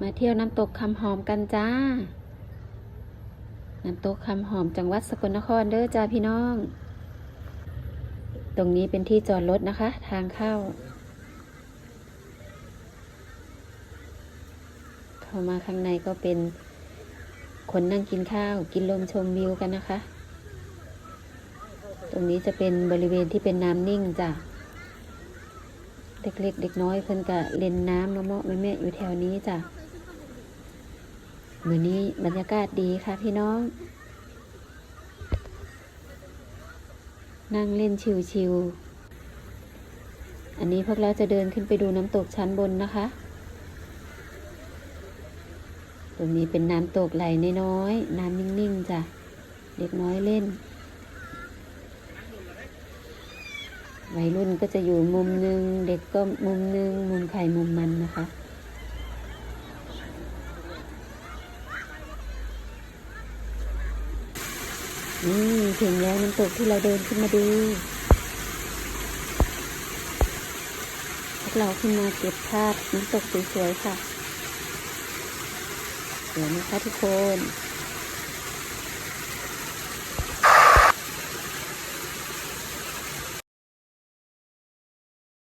มาเที่ยวน้ำตกคำหอมกันจ้า น้ำตกคำหอมจังหวัดสกลนครเด้อจ้าพี่น้อง ตรงนี้เป็นที่จอดรถนะคะ ทางเข้า เข้ามาข้างในก็เป็นคนนั่งกินข้าว กินลมชมวิวกันนะคะ ตรงนี้จะเป็นบริเวณที่เป็นน้ำนิ่งจ้ะเด็กเล็กเด็กน้อยเพิ่นก็เล่นน้ำมะเมาะแม่แม่อยู่แถวนี้จ้ะ มือนี้บรรยากาศดีค่ะพี่น้อง นั่งเล่นชิวๆ อันนี้พวกเราจะเดินขึ้นไปดูน้ำตกชั้นบนนะคะ ตรงนี้เป็นน้ำตกไหลน้อยๆ น้ำนิ่งๆจ้ะ เด็กน้อยเล่น วัยรุ่นก็จะอยู่มุมหนึ่งเด็กก็มุมหนึ่งมุมไข่มุมมันนะคะ นี่ถึงแล้วน้ำตกที่เราเดินขึ้นมาดูพวกเราขึ้นมาเก็บภาพน้ำตกสวยๆค่ะสวยนะคะทุกคน